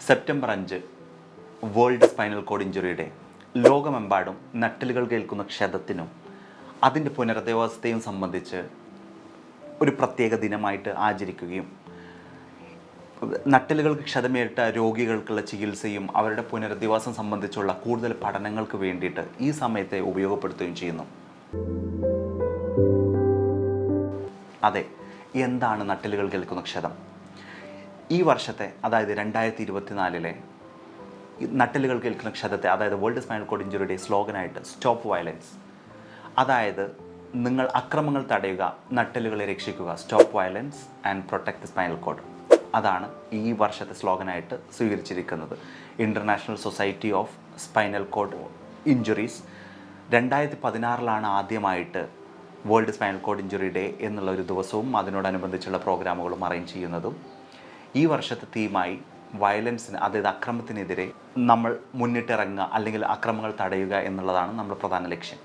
September അഞ്ച് world spinal cord ഇഞ്ചുറിയുടെ ലോകമെമ്പാടും നട്ടലുകൾ കേൾക്കുന്ന ക്ഷതത്തിനും അതിന്റെ പുനരധിവാസത്തെയും സംബന്ധിച്ച് ഒരു പ്രത്യേക ദിനമായിട്ട് ആചരിക്കുകയും നട്ടലുകൾക്ക് ക്ഷതമേറ്റ രോഗികൾക്കുള്ള ചികിത്സയും അവരുടെ പുനരധിവാസം സംബന്ധിച്ചുള്ള കൂടുതൽ പഠനങ്ങൾക്ക് വേണ്ടിയിട്ട് ഈ സമയത്തെ ഉപയോഗപ്പെടുത്തുകയും ചെയ്യുന്നു. അതെ എന്താണ് നട്ടലുകൾ കേൾക്കുന്ന ക്ഷതം? ഈ വർഷത്തെ അതായത് രണ്ടായിരത്തി ഇരുപത്തിനാലിലെ നട്ടലുകൾ കേൾക്കുന്ന ക്ഷതത്തെ അതായത് വേൾഡ് സ്പൈനൽ കോഡ് ഇഞ്ചുറിയുടെ സ്ലോഗനായിട്ട് സ്റ്റോപ്പ് വയലൻസ് അതായത് നിങ്ങൾ അക്രമങ്ങൾ തടയുക നട്ടലുകളെ രക്ഷിക്കുക stop violence and protect spinal cord അതാണ് ഈ വർഷത്തെ സ്ലോഗനായിട്ട് സ്വീകരിച്ചിരിക്കുന്നത്. International society of spinal cord injuries രണ്ടായിരത്തി പതിനാറിലാണ് ആദ്യമായിട്ട് world spinal cord injury day എന്നുള്ള ഒരു ദിവസവും അതിനോടനുബന്ധിച്ചുള്ള പ്രോഗ്രാമുകളും അറേഞ്ച് ചെയ്യുന്നതും ഈ വർഷത്തെ തീമായി വയലൻസിന് അതായത് അക്രമത്തിനെതിരെ നമ്മൾ മുന്നിട്ടിറങ്ങുക അല്ലെങ്കിൽ അക്രമങ്ങൾ തടയുക എന്നുള്ളതാണ് നമ്മുടെ പ്രധാന ലക്ഷ്യം.